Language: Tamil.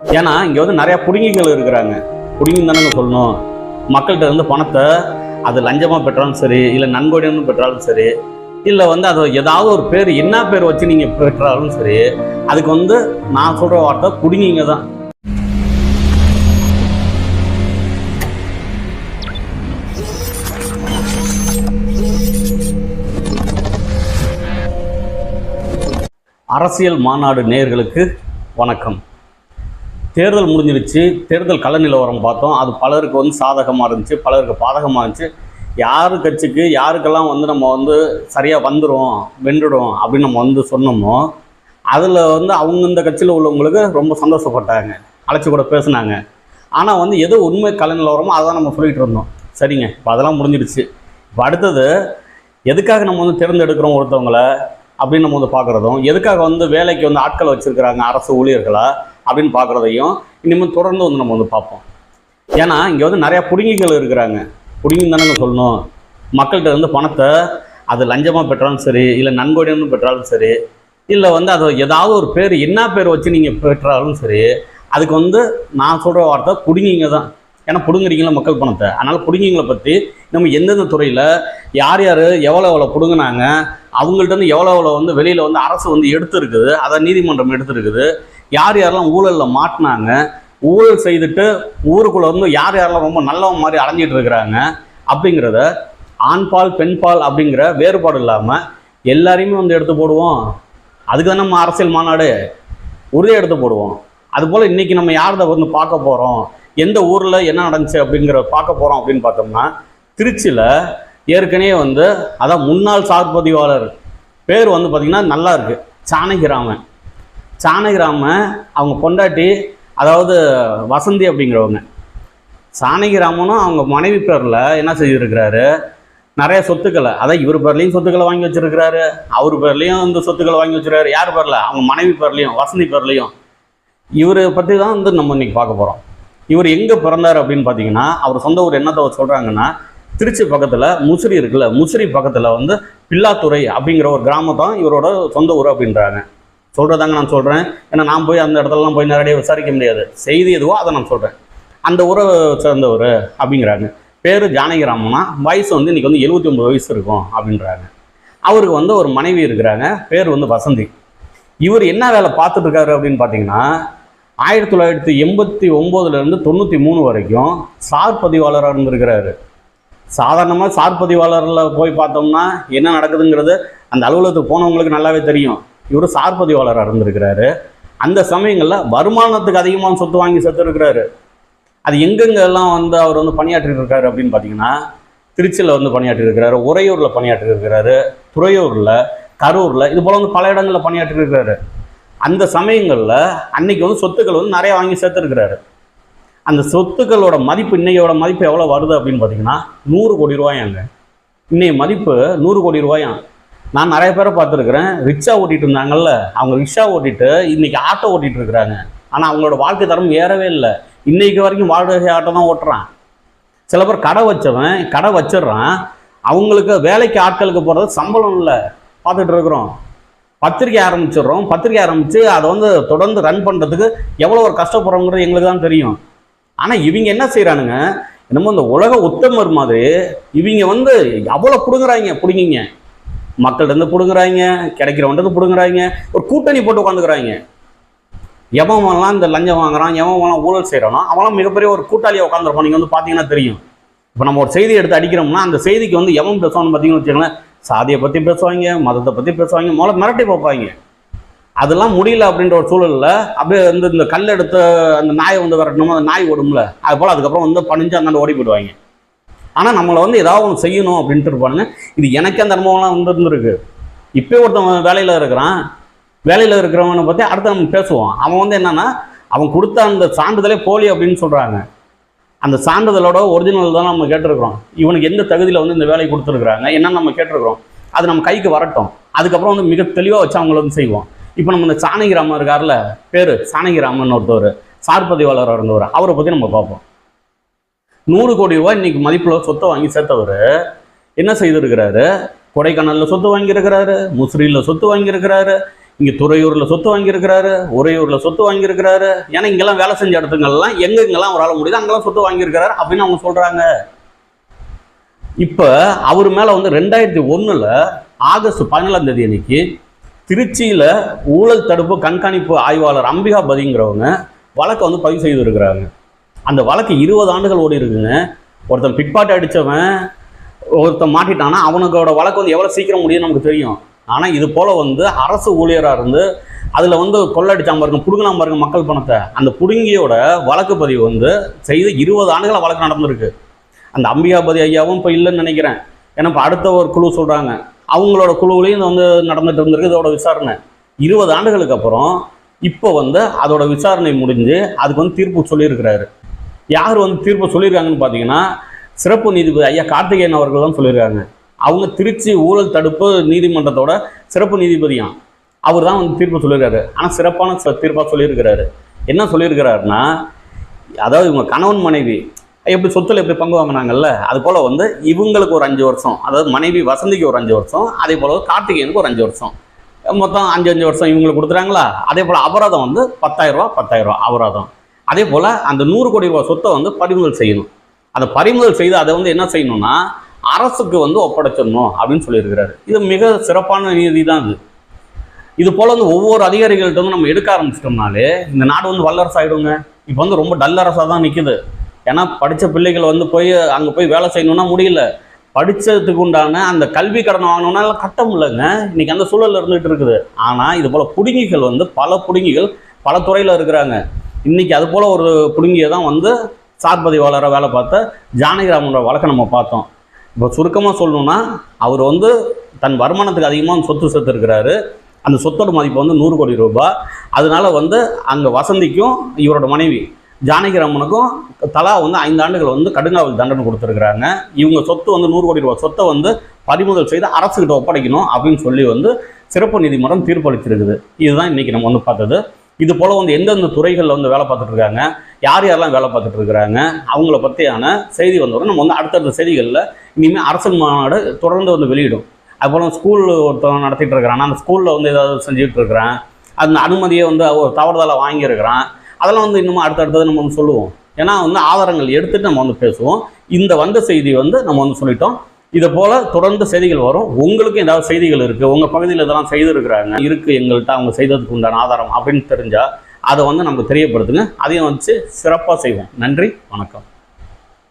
ஏன்னா இங்கே வந்து நிறையா புடுங்கிகள் இருக்கிறாங்க. புடுங்கி தானே சொல்லணும். மக்கள்கிட்ட இருந்து பணத்தை அது லஞ்சமாக பெற்றாலும் சரி இல்லை நன்கொடைன்னு பெற்றாலும் சரி இல்லை வந்து அதை ஏதாவது ஒரு பேர் என்ன பேர் வச்சு நீங்கள் பெற்றாலும் சரி அதுக்கு வந்து நான் சொல்கிற வார்த்தை குடுங்கிங்க தான். அரசியல் மாநாடு நேயர்களுக்கு வணக்கம். தேர்தல் முடிஞ்சிருச்சு தேர்தல் கள நிலவரம் பார்த்தோம். அது பலருக்கு வந்து சாதகமாக இருந்துச்சு பலருக்கு பாதகமாக இருந்துச்சு. யார் கட்சிக்கு யாருக்கெல்லாம் வந்து நம்ம வந்து சரியாக வந்துடும் வென்றுடும் அப்படின்னு நம்ம வந்து சொன்னோமோ அதில் வந்து அவங்க இந்த கட்சியில் உள்ளவங்களுக்கு ரொம்ப சந்தோஷப்பட்டாங்க அழைச்சி கூட பேசுனாங்க. ஆனால் வந்து எது உண்மை கள நிலவரமோ அதை தான் நம்ம சொல்லிகிட்டு இருந்தோம். சரிங்க இப்போ அதெல்லாம் முடிஞ்சிடுச்சு. இப்போ அடுத்தது எதுக்காக நம்ம வந்து தேர்ந்தெடுக்கிறோம் ஒருத்தவங்களை அப்படின்னு நம்ம வந்து பார்க்குறதும் எதுக்காக வந்து வேலைக்கு வந்து ஆட்கள் வச்சுருக்கிறாங்க அரசு ஊழியர்களாக அப்படின்னு பார்க்குறதையும் இனிமேல் தொடர்ந்து வந்து நம்ம வந்து பார்ப்போம். ஏன்னா இங்கே வந்து நிறையா புடுங்கிகள் இருக்கிறாங்க. புடுங்கி தானே சொல்லணும். மக்கள்கிட்ட இருந்து பணத்தை அது லஞ்சமாக பெற்றாலும் சரி இல்லை நன்கொடைன்னு பெற்றாலும் சரி இல்லை வந்து அது ஏதாவது ஒரு பேர் என்ன பேர் வச்சு நீங்கள் பெற்றாலும் சரி அதுக்கு வந்து நான் சொல்கிற வார்த்தை புடுங்கிங்க தான். ஏன்னா பிடுங்குறீங்களா மக்கள் பணத்தை? அதனால் பிடுங்கிங்களை பற்றி நம்ம எந்தெந்த துறையில் யார் யார் எவ்வளோ எவ்வளோ பிடுங்கினாங்க அவங்கள்ட்ட இருந்து எவ்வளோ எவ்வளோ வந்து வெளியில் வந்து அரசு வந்து எடுத்துருக்குது அதை நீதிமன்றம் எடுத்துருக்குது யார் யாரெல்லாம் ஊழலில் மாட்டினாங்க ஊழல் செய்துட்டு ஊருக்குள்ளே வந்து யார் யாரெல்லாம் ரொம்ப நல்லவங்க மாதிரி அடைஞ்சிட்டு இருக்கிறாங்க அப்படிங்கிறத ஆண்பால் பெண்பால் அப்படிங்கிற வேறுபாடு இல்லாமல் எல்லாரையுமே வந்து எடுத்து போடுவோம். அதுக்கு தான் நம்ம அரசியல் மாநாடு உறுதியாக எடுத்து போடுவோம். அதுபோல் இன்றைக்கி நம்ம யாரதை வந்து பார்க்க போகிறோம் எந்த ஊரில் என்ன நடந்துச்சு அப்படிங்கிற பார்க்க போகிறோம் அப்படின்னு பார்த்தோம்னா திருச்சியில் ஏற்கனவே வந்து அதான் முன்னாள் சார்பதிவாளர் பேர் வந்து பார்த்திங்கன்னா நல்லா இருக்குது சாணகிராமன் சாணகிராமன் அவங்க பொண்டாட்டி அதாவது வசந்தி அப்படிங்கிறவங்க. சாணகிராமனும் அவங்க மனைவி பேரில் என்ன செய்திருக்கிறாரு? நிறைய சொத்துக்களை அதான் இவர் பேர்லேயும் சொத்துக்களை வாங்கி வச்சிருக்கிறாரு அவர் பேர்லேயும் இந்த சொத்துக்களை வாங்கி வச்சிருக்காரு யார் பேரில்? அவங்க மனைவி பேர்லேயும் வசந்தி பேர்லேயும். இவரை பற்றி தான் வந்து நம்ம இன்றைக்கி பார்க்க போகிறோம் இவர் எங்கே பிறந்தார் அப்படின்னு பார்த்தீங்கன்னா அவர் சொந்த ஊர் என்னத்தை சொல்கிறாங்கன்னா திருச்சி பக்கத்தில் முசிறி இருக்குல்ல முசிறி பக்கத்தில் வந்து பில்லாத்துறை அப்படிங்கிற ஒரு கிராமம் தான் இவரோட சொந்த ஊர் அப்படின்றாங்க. சொல்கிறதாங்க நான் சொல்கிறேன் ஏன்னா நான் போய் அந்த இடத்துலலாம் போய் நேரடியாக விசாரிக்க முடியாது. செய்தி எதுவோ அதை நான் சொல்கிறேன் அந்த ஊரை சேர்ந்தவர் அப்படிங்கிறாங்க. பேர் ஜானகிராமனா வயசு வந்து இன்றைக்கி வந்து எழுபத்தி ஒம்பது வயசு இருக்கும் அப்படின்றாங்க. அவருக்கு வந்து ஒரு மனைவி இருக்கிறாங்க. பேர் வந்து வசந்தி. இவர் என்ன வேலை பார்த்துட்ருக்காரு அப்படின்னு பார்த்தீங்கன்னா ஆயிரத்தி தொள்ளாயிரத்தி எண்பத்தி ஒம்போதுலேருந்து தொண்ணூற்றி மூணு வரைக்கும் சார் பதிவாளராக இருந்திருக்கிறாரு. சாதாரணமாக சார் பதிவாளரில் போய் பார்த்தோம்னா என்ன நடக்குதுங்கிறது அந்த அலுவலகத்துக்கு போனவங்களுக்கு நல்லாவே தெரியும். இவர் சார்பதிவாளராக இருந்திருக்கிறாரு. அந்த சமயங்களில் வருமானத்துக்கு அதிகமான சொத்து வாங்கி செத்துருக்கிறாரு. அது எங்கெங்கெல்லாம் வந்து அவர் வந்து பணியாற்றிட்டு இருக்காரு அப்படின்னு பார்த்தீங்கன்னா திருச்சியில் வந்து பணியாற்றிருக்கிறாரு உறையூரில் பணியாற்றிருக்கிறாரு துறையூரில் கரூரில் இது போல் வந்து பல இடங்களில் பணியாற்றிருக்கிறாரு. அந்த சமயங்களில் அன்னைக்கு வந்து சொத்துக்கள் வந்து நிறைய வாங்கி சேர்த்துருக்கிறாரு அந்த சொத்துக்களோட மதிப்பு இன்னையோட மதிப்பு எவ்வளோ வருது அப்படின்னு பார்த்தீங்கன்னா நூறு கோடி ரூபாயாங்க. இன்னைய மதிப்பு நூறு கோடி ரூபாயான் நான் நிறைய பேரை பார்த்துருக்குறேன். ரிக்ஷா ஓட்டிட்டு இருந்தாங்கல்ல அவங்க ரிக்ஷா ஓட்டிட்டு இன்னைக்கு ஆட்டோ ஓட்டிட்டு இருக்கிறாங்க. ஆனால் அவங்களோட வாழ்க்கை தரம் ஏறவே இல்லை. இன்னைக்கு வரைக்கும் வாழ்க்கை ஆட்டோ தான் ஓட்டுறான். சில பேர் கடை வச்சவன் கடை வச்சிடுறான். அவங்களுக்கு வேலைக்கு ஆட்களுக்கு போகிறது சம்பளம் இல்லை. பார்த்துட்டு இருக்கிறோம். பத்திரிக்கை ஆரம்பிச்சிடுறோம். பத்திரிக்கை ஆரம்பித்து அதை வந்து தொடர்ந்து ரன் பண்ணுறதுக்கு எவ்வளோ ஒரு கஷ்டப்படுறோங்கிறது எங்களுக்கு தான் தெரியும். ஆனால் இவங்க என்ன செய்கிறானுங்க என்னமோ இந்த உலக உத்தமர் மாதிரி இவங்க வந்து அவ்வளோ பிடுங்குறாங்க பிடுங்கிங்க. மக்கள்கிட்ட இருந்து பிடுங்குறாங்க கிடைக்கிறவன்ட்டு பிடுங்குறாங்க ஒரு கூட்டணி போட்டு உட்காந்துக்கிறாங்க. எவன்லாம் இந்த லஞ்சம் வாங்குறான் எவன்லாம் ஊழல் செய்கிறானோ அவன்லாம் மிகப்பெரிய ஒரு கூட்டாளியாக உட்காந்துருப்பான் நீங்கள் வந்து பார்த்தீங்கன்னா தெரியும். இப்போ நம்ம ஒரு செய்தி எடுத்து அடிக்கிறோம்னா அந்த செய்திக்கு வந்து எவன் பேசுவான்னு பார்த்தீங்கன்னு வச்சுக்கோங்களேன் சாதியை பற்றி பேசுவாங்க மதத்தை பற்றி பேசுவாங்க முதல்ல மிரட்டி பார்ப்பாங்க. அதெல்லாம் முடியல அப்படின்ற ஒரு சூழலில் அப்படியே வந்து இந்த கல் எடுத்து அந்த நாயை வந்து விரட்டணுமோ? அந்த நாய் ஓடும்ல. அது போல் அதுக்கப்புறம் வந்து பணிஞ்சு அந்தாண்டு ஓடி போயிடுவாங்க. ஆனால் நம்மளை வந்து ஏதாவது ஒன்று செய்யணும் அப்படின்ட்டு இருப்பானுங்க இது எனக்கு அந்த அனுபவம்லாம் வந்துருந்துருக்கு இப்போ ஒருத்தன் வேலையில் இருக்கிறான். வேலையில் இருக்கிறவனை பற்றி அடுத்து நம்ம பேசுவோம். அவன் வந்து என்னன்னா அவன் கொடுத்த அந்த சான்றிதழே போலி அப்படின்னு சொல்கிறாங்க அந்த சான்றிதழோட ஒரிஜினல் தான் நம்ம கேட்டிருக்கிறோம். இவனுக்கு எந்த தகுதியில் வந்து இந்த வேலையை கொடுத்துருக்குறாங்க? என்னன்னு நம்ம கேட்டிருக்கிறோம். அது நம்ம கைக்கு வரட்டும். அதுக்கப்புறம் வந்து மிக தெளிவாக வச்சு அவங்கள வந்து செய்வோம். இப்போ நம்ம இந்த சாணகிராமன் இருக்கார்ல பேர் சாணகிராமன் ஒருத்தவர் சார்பதிவாளர் இருந்தவர். அவரை பற்றி நம்ம பார்ப்போம். நூறு கோடி ரூபாய் இன்னைக்கு மதிப்பில் சொத்தை வாங்கி சேர்த்தவர் என்ன செய்திருக்கிறாரு? கொடைக்கானலில் சொத்து வாங்கியிருக்கிறாரு முசிறியில் சொத்து வாங்கியிருக்கிறாரு இங்கே துறையூரில் சொத்து வாங்கியிருக்கிறாரு உறையூரில் சொத்து வாங்கியிருக்கிறாரு. ஏன்னா இங்கெல்லாம் வேலை செஞ்ச இடத்துங்கெல்லாம் எங்க இங்கெல்லாம் ஒரு ஆள் முடியுது அங்கெல்லாம் சொத்து வாங்கியிருக்கிறாரு அப்படின்னு அவங்க சொல்கிறாங்க இப்போ அவர் மேலே வந்து ரெண்டாயிரத்தி ஒன்றில் ஆகஸ்ட் பதினேழாம் தேதி அன்னைக்கு திருச்சியில் ஊழல் தடுப்பு கண்காணிப்பு ஆய்வாளர் அம்பிகா பதிங்கிறவங்க வழக்கை வந்து பதிவு செய்திருக்கிறாங்க. அந்த வழக்கு இருபது ஆண்டுகள் ஓடி இருக்குங்க. ஒருத்தன் பிட்பாட்டு அடித்தவன் ஒருத்தன் மாட்டிட்டானா அவனுக்கோட வழக்கு வந்து எவ்வளோ சீக்கிரம் முடியும் நமக்கு தெரியும். ஆனால் இது போல் வந்து அரசு ஊழியராக இருந்து அதில் வந்து கொள்ளடிச்சாம பாருங்க புடுங்கினாம பாருங்க மக்கள் பணத்தை. அந்த புடுங்கியோட வழக்கு பதிவு வந்து செய்து இருபது ஆண்டுகளாக வழக்கு நடந்திருக்கு. அந்த அம்பிகாபதி ஐயாவும் இப்போ இல்லைன்னு நினைக்கிறேன். ஏன்னா இப்போ அடுத்த ஒரு குழு சொல்கிறாங்க அவங்களோட குழுவிலையும் வந்து நடந்துட்டு இருந்திருக்கு இதோட விசாரணை. இருபது ஆண்டுகளுக்கு அப்புறம் இப்போ வந்து அதோட விசாரணை முடிஞ்சு அதுக்கு வந்து தீர்ப்பு சொல்லியிருக்கிறாரு. யார் வந்து தீர்ப்பு சொல்லியிருக்காங்கன்னு பார்த்தீங்கன்னா சிறப்பு நீதிபதி ஐயா கார்த்திகேயன் அவர்கள் தான் சொல்லியிருக்காங்க. அவங்க திருச்சி ஊழல் தடுப்பு நீதிமன்றத்தோட சிறப்பு நீதிபதியாம். அவர் தான் வந்து தீர்ப்பு சொல்லியிருக்காரு. ஆனால் சிறப்பான ச- சொல்லியிருக்கிறாரு. என்ன சொல்லியிருக்கிறாருன்னா அதாவது இவங்க கணவன் மனைவி எப்படி சொத்துல எப்படி பங்கு வாங்கினாங்கல்ல அது போல் வந்து இவங்களுக்கு ஒரு அஞ்சு வருஷம் அதாவது மனைவி வசந்திக்கு ஒரு அஞ்சு வருஷம் அதே போல் கார்த்திகேயனுக்கு ஒரு அஞ்சு வருஷம். மொத்தம் அஞ்சு அஞ்சு வருஷம் இவங்களுக்கு கொடுத்துறாங்களா அதே போல் அபராதம் வந்து பத்தாயிரம் ரூபா பத்தாயிரம் ரூபா அபராதம். அதே போல் அந்த நூறு கோடி ரூபாய் சொத்தை வந்து பறிமுதல் செய்யணும். அதை பறிமுதல் செய்து அதை வந்து என்ன செய்யணும்னா அரசுக்கு வந்து ஒப்படைச்சிடணும் அப்படின்னு சொல்லியிருக்கிறாரு. இது மிக சிறப்பான நீதி தான் இது. இது போல் வந்து ஒவ்வொரு அதிகாரிகள்கிட்ட வந்து நம்ம எடுக்க ஆரம்பிச்சிட்டோம்னாலே இந்த நாடு வந்து வல்லரசு ஆகிடுங்க இப்போ வந்து ரொம்ப டல்லரசாக தான் நிற்கிது ஏன்னா படித்த பிள்ளைகள் வந்து போய் அங்கே போய் வேலை செய்யணும்னா முடியல. படித்ததுக்கு உண்டான அந்த கல்வி கடன் வாங்கணும்னா எல்லாம் கட்ட முடியலங்க இன்றைக்கி அந்த சூழலில் இருந்துகிட்டு இருக்குது. ஆனால் இது போல் புடுங்கிகள் வந்து பல புடுங்கிகள் பல துறையில் இருக்கிறாங்க. இன்றைக்கி அது போல் ஒரு புடுங்கியை தான் வந்து சார் பதிவாளராக வேலை பார்த்த ஜானகிராமனோட வழக்கை நம்ம பார்த்தோம். இப்போ சுருக்கமாக சொல்லணும்னா அவர் வந்து தன் வருமானத்துக்கு அதிகமாக சொத்து சேர்த்து இருக்கிறாரு அந்த சொத்தோட மதிப்பு வந்து நூறு கோடி ரூபாய் அதனால வந்து அங்கே வசந்திக்கும் இவரோட மனைவி ஜானகிராமனுக்கும் தலா வந்து ஐந்து ஆண்டுகள் வந்து கடுங்காவல் தண்டனை கொடுத்துருக்குறாங்க. இவங்க சொத்து வந்து நூறு கோடி ரூபாய் சொத்தை வந்து பறிமுதல் செய்து அரசுக்கிட்ட ஒப்படைக்கணும் அப்படின்னு சொல்லி வந்து சிறப்பு நீதிமன்றம் தீர்ப்பளிச்சிருக்குது இதுதான் இன்றைக்கி நம்ம வந்து பார்த்தது. இது போல் வந்து எந்தெந்த துறைகளில் வந்து வேலை பார்த்துட்டு இருக்காங்க யார் யாரெல்லாம் வேலை பார்த்துட்டு இருக்கிறாங்க அவங்கள பற்றியான செய்தி வந்தவுடனே நம்ம வந்து அடுத்தடுத்த செய்திகளில் இனிமேல் அரசு மாநாடு தொடர்ந்து வந்து வெளியிடும். அதுபோல் ஸ்கூல் ஒருத்தவன் நடத்திட்டு இருக்கிறான் அந்த ஸ்கூலில் வந்து ஏதாவது செஞ்சுட்டு இருக்கிறான் அந்த அனுமதியை வந்து ஒரு தவறுதலாக வாங்கியிருக்கிறான் அதெல்லாம் வந்து இன்னமும் அடுத்தடுத்தது நம்ம வந்து சொல்லுவோம். ஏன்னா வந்து ஆதாரங்கள் எடுத்துகிட்டு நம்ம வந்து பேசுவோம். இந்த வந்த செய்தி வந்து நம்ம வந்து சொல்லிட்டோம். இதை போல தொடர்ந்து செய்திகள் வரும். உங்களுக்கும் ஏதாவது செய்திகள் இருக்குது உங்கள் பகுதியில் இதெல்லாம் செய்திருக்கிறாங்க இருக்குது எங்கள்கிட்ட அவங்க செய்ததுக்கு உண்டான ஆதாரம் அப்படின்னு தெரிஞ்சால் அதை வந்து நமக்கு தெரியப்படுத்துங்க. அதையும் வச்சு சிறப்பாக செய்வோம். நன்றி வணக்கம்.